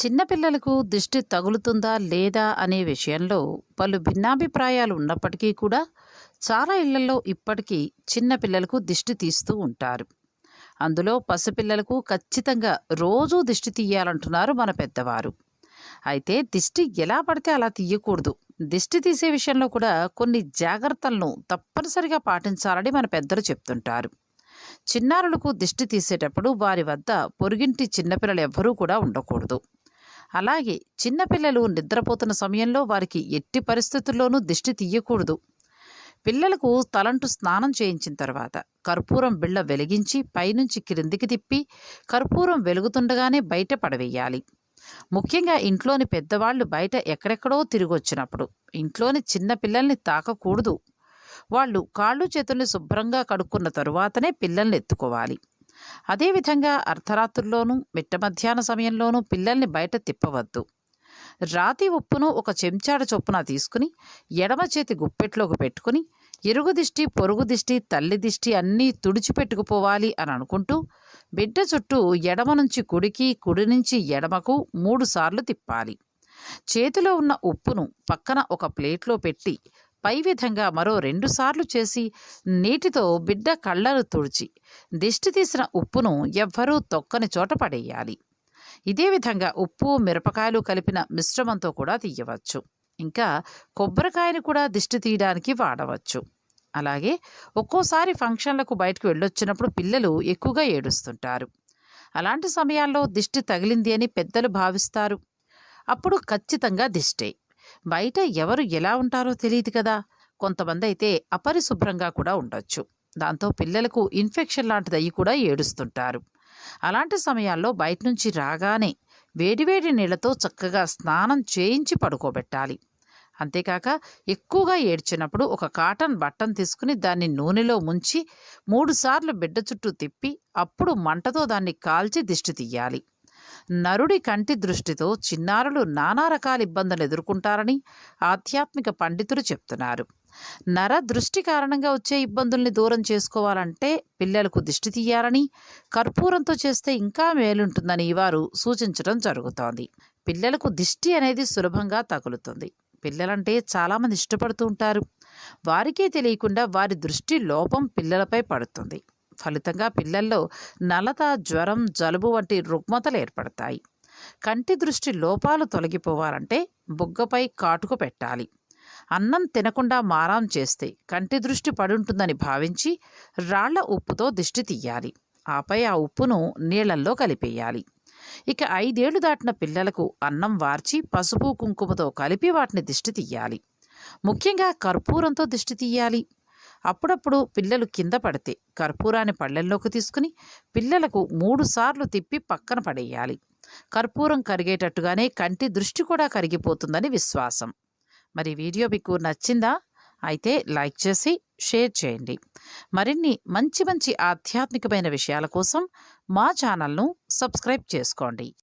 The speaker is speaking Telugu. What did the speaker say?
చిన్నపిల్లలకు దిష్టి తగులుతుందా లేదా అనే విషయంలో పలు భిన్నాభిప్రాయాలు ఉన్నప్పటికీ కూడా చాలా ఇళ్ళలో ఇప్పటికీ చిన్నపిల్లలకు దిష్టి తీస్తూ ఉంటారు. అందులో పసిపిల్లలకు ఖచ్చితంగా రోజూ దిష్టి తీయాలంటున్నారు మన పెద్దవారు. అయితే దిష్టి ఎలా పడితే అలా తీయకూడదు. దిష్టి తీసే విషయంలో కూడా కొన్ని జాగ్రత్తలను తప్పనిసరిగా పాటించాలని మన పెద్దలు చెప్తుంటారు. చిన్నారులకు దిష్టి తీసేటప్పుడు వారి వద్ద పొరుగింటి చిన్నపిల్లలు ఎవ్వరూ కూడా ఉండకూడదు. అలాగే చిన్నపిల్లలు నిద్రపోతున్న సమయంలో వారికి ఎట్టి పరిస్థితుల్లోనూ దిష్టి తీయకూడదు. పిల్లలకు తలంటు స్నానం చేయించిన తర్వాత కర్పూరం బిళ్ళ వెలిగించి పైనుంచి క్రిందికి తిప్పి కర్పూరం వెలుగుతుండగానే బయట పడవేయాలి. ముఖ్యంగా ఇంట్లోని పెద్దవాళ్ళు బయట ఎక్కడెక్కడో తిరిగొచ్చినప్పుడు ఇంట్లోని చిన్న పిల్లల్ని తాకకూడదు. వాళ్ళు కాళ్ళు చేతుల్ని శుభ్రంగా కడుక్కున్న తరువాతనే పిల్లల్ని ఎత్తుకోవాలి. అదేవిధంగా అర్ధరాత్రుల్లోనూ మిట్ట మధ్యాహ్న సమయంలోనూ పిల్లల్ని బయట తిప్పవద్దు. రాతి ఉప్పును ఒక చెంచాడ చొప్పున తీసుకుని ఎడమ చేతి గుప్పెట్లోకి పెట్టుకుని ఇరుగు దిష్టి పొరుగు దిష్టి తల్లి దిష్టి అన్నీ తుడిచిపెట్టుకుపోవాలి అని అనుకుంటూ బిడ్డ చుట్టూ ఎడమ నుంచి కుడికి కుడి నుంచి ఎడమకు మూడుసార్లు తిప్పాలి. చేతిలో ఉన్న ఉప్పును పక్కన ఒక ప్లేట్లో పెట్టి పై విధంగా మరో రెండుసార్లు చేసి నీటితో బిడ్డ కళ్ళను తుడిచి దిష్టి తీసిన ఉప్పును ఎవ్వరూ తొక్కని చోట పడేయాలి. ఇదే విధంగా ఉప్పు మిరపకాయలు కలిపిన మిశ్రమంతో కూడా తీయవచ్చు. ఇంకా కొబ్బరికాయను కూడా దిష్టి తీయడానికి వాడవచ్చు. అలాగే ఒక్కోసారి ఫంక్షన్లకు బయటకు వెళ్ళొచ్చినప్పుడు పిల్లలు ఎక్కువగా ఏడుస్తుంటారు. అలాంటి సమయాల్లో దిష్టి తగిలింది అని పెద్దలు భావిస్తారు. అప్పుడు ఖచ్చితంగా దిష్టే. బయట ఎవరు ఎలా ఉంటారో తెలియదు కదా. కొంతమంది అయితే అపరిశుభ్రంగా కూడా ఉండొచ్చు. దాంతో పిల్లలకు ఇన్ఫెక్షన్ లాంటిది అయ్యి కూడా ఏడుస్తుంటారు. అలాంటి సమయాల్లో బయట నుంచి రాగానే వేడివేడి నీళ్ళతో చక్కగా స్నానం చేయించి పడుకోబెట్టాలి. అంతేకాక ఎక్కువగా ఏడ్చినప్పుడు ఒక కాటన్ బట్టను తీసుకుని దాన్ని నూనెలో ముంచి మూడుసార్లు బిడ్డ చుట్టూ తిప్పి అప్పుడు మంటతో దాన్ని కాల్చి దిష్టి తీయాలి. నరుడి కంటి దృష్టితో చిన్నారులు నానా రకాల ఇబ్బందులు ఎదుర్కొంటారని ఆధ్యాత్మిక పండితులు చెప్తున్నారు. నర దృష్టి కారణంగా వచ్చే ఇబ్బందుల్ని దూరం చేసుకోవాలంటే పిల్లలకు దిష్టి తీయాలని కర్పూరంతో చేస్తే ఇంకా మేలుంటుందని వారు సూచించడం జరుగుతోంది. పిల్లలకు దిష్టి అనేది సులభంగా తగులుతుంది. పిల్లలంటే చాలామంది ఇష్టపడుతూ ఉంటారు. వారికే తెలియకుండా వారి దృష్టి లోపం పిల్లలపై పడుతుంది. ఫలితంగా పిల్లల్లో నలత జ్వరం జలుబు వంటి రుగ్మతలు ఏర్పడతాయి. కంటి దృష్టి లోపాలు తొలగిపోవాలంటే బుగ్గపై కాటుకు పెట్టాలి. అన్నం తినకుండా మారాం చేస్తే కంటి దృష్టి పడుంటుందని భావించి రాళ్ళ ఉప్పుతో దిష్టి తీయాలి. ఆపై ఆ ఉప్పును నీళ్ళల్లో కలిపేయాలి. ఇక ఐదేళ్ళు దాటిన పిల్లలకు అన్నం వార్చి పసుపు కుంకుమతో కలిపి వాటిని దిష్టి తీయాలి. ముఖ్యంగా కర్పూరంతో దిష్టి తీయాలి. అప్పుడప్పుడు పిల్లలు కింద పడితే కర్పూరాన్ని పళ్ళెల్లోకి తీసుకుని పిల్లలకు మూడు సార్లు తిప్పి పక్కన పడేయాలి. కర్పూరం కరిగేటట్టుగానే కంటి దృష్టి కూడా కరిగిపోతుందని విశ్వాసం. మరి వీడియో మీకు నచ్చిందా? అయితే లైక్ చేసి షేర్ చేయండి. మరిన్ని మంచి మంచి ఆధ్యాత్మికమైన విషయాల కోసం మా ఛానల్ను సబ్స్క్రైబ్ చేసుకోండి.